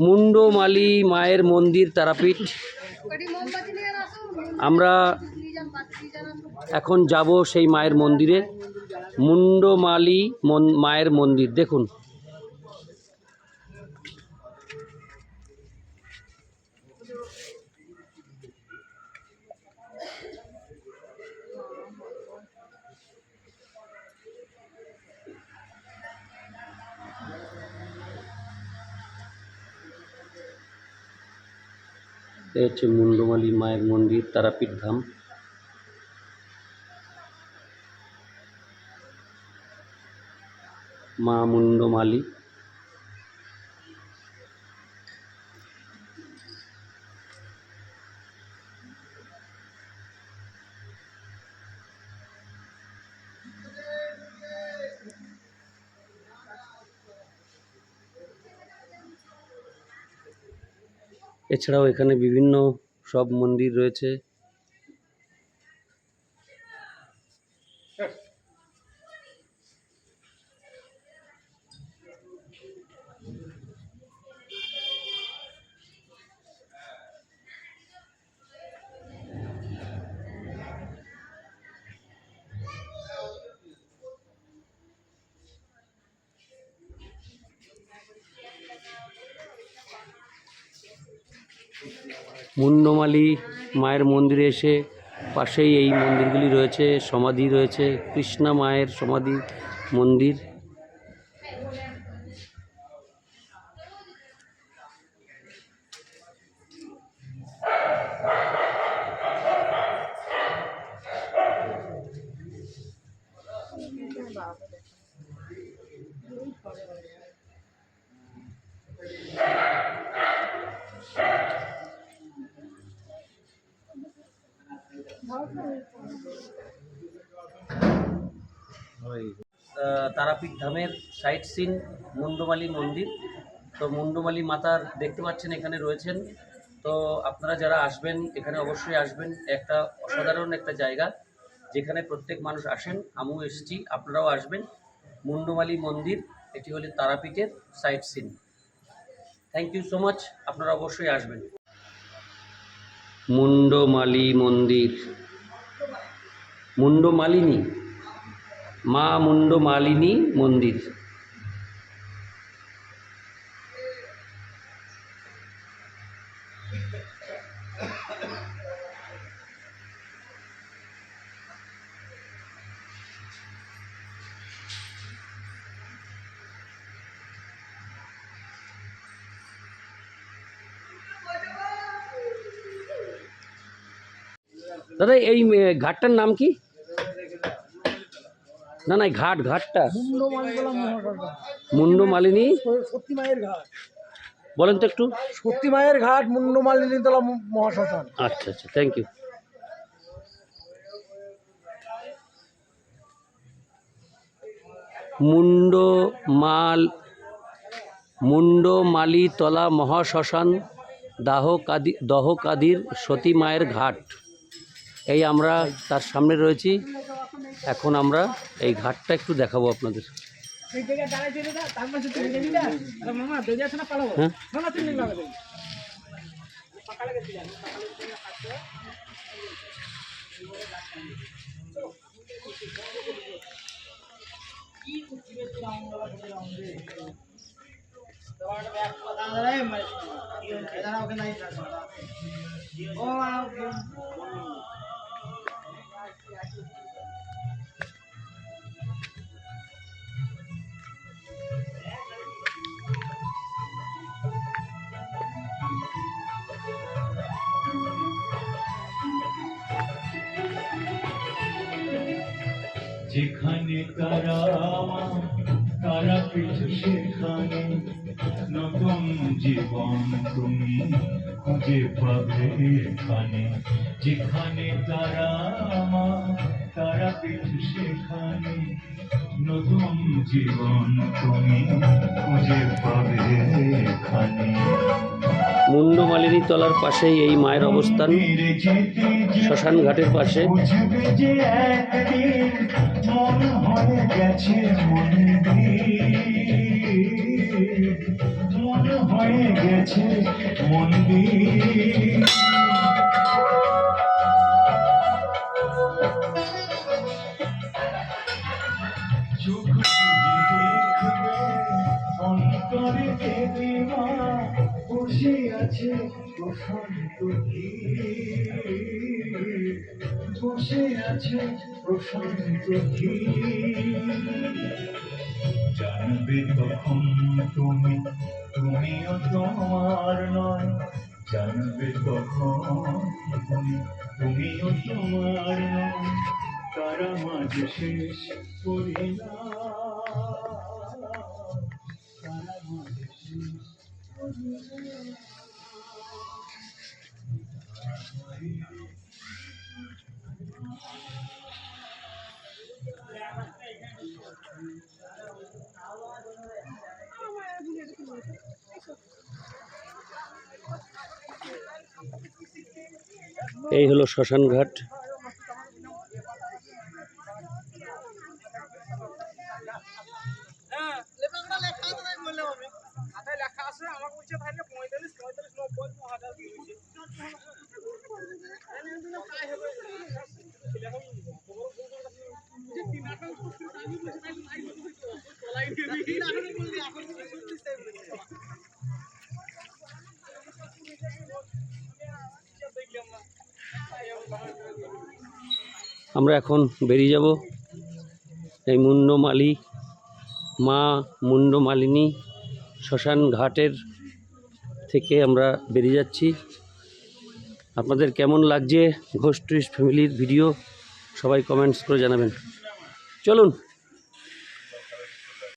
মুন্ডমালি মায়ের মন্দির তারাপীঠ। আমরা এখন যাব সেই মায়ের মন্দিরে। মুন্ডমালি মন- মায়ের মন্দির, দেখুন। এই হচ্ছে মুন্ডমালি মায়ের মন্দির তারাপীঠ ধাম। মা মুন্ডমালি এছাড়াও এখানে বিভিন্ন সব মন্দির রয়েছে। মুন্ডমালি মায়ের মন্দিরে এসে পাশেই এই মন্দিরগুলি রয়েছে সমাধি রয়েছে কৃষ্ণা মায়ের সমাধি মন্দির। আহ, তারাপীঠ ধামের সাইট সিন মুন্ডমালি মন্দির। তো মুন্ডমালি মাতার দেখতে পাচ্ছেন এখানে রয়েছেন। তো আপনারা যারা আসবেন এখানে অবশ্যই আসবেন। একটা অসাধারণ একটা জায়গা যেখানে প্রত্যেক মানুষ আসেন। আমিও এসেছি আপনারাও আসবেন। মুন্ডমালি মন্দির এটি হলো তারাপীঠের site scene. Thank you so much আপনারা অবশ্যই আসবেন। মুন্ডমালি মন্দির। মুন্ডমালিনী। মা মুন্ডমালিনী মন্দির। দাদা এই ঘাটটার নাম কি? না না ঘাট ঘাটটা। মহাসড়ক মুন্ডমালিনী সত্যি মায়ের ঘাট। বলেন তো একটু। সত্যি মায়ের ঘাট মুন্ডমালিনীতলা মহাশ্মশান। আচ্ছা আচ্ছা থ্যাংক ইউ মুন্ড মাল মুন্ড মালিতলা মহাশ্মশান দাহ কাদি দহ সতী মায়ের ঘাট। এই আমরা তার সামনে রয়েছি। এখন আমরা এই ঘাটটা একটু দেখাবো আপনাদের। যেখানে তারা তারা পিছু সেখানে নতুন জীবন তুমি খুঁজে পাবে এখানে। যেখানে তারা তারা পিছু সেখানে নতুন জীবন তুমি খুঁজে পাবে এখানে। মুন্ডমালিনী তলার পাশেই এই মায়ের অবস্থান। শ্মশান ঘাটের পাশে। চোখ দেখবে অন্তরে দেবী মা বসে আছে প্রশান্ত। বসে আছে প্রশান্ত জানবে তখন তুমি, তুমিও তোমার নয়। জানবে তখন তুমি, তুমিও তোমার নয়। তারা মাঝে শেষ করিলা তারা মাঝে এই হলো শ্মশান ঘাট হ্যাঁ লেখা আছে, আমাকে বলছে তাহলে পঁয়তাল্লিশ পঁয়তাল্লিশ, নব্বই হাজার দিয়ে আমরা এখন বেরিয়ে যাব এই মুন্ডমালি মা মুন্ডমালিনী শ্মশান ঘাটের থেকে আমরা বেরিয়ে যাচ্ছি। আপনাদের কেমন লাগছে ঘোষ টুইস্ট ফ্যামিলির ভিডিও? সবাই কমেন্টস করে জানাবেন। চলুন।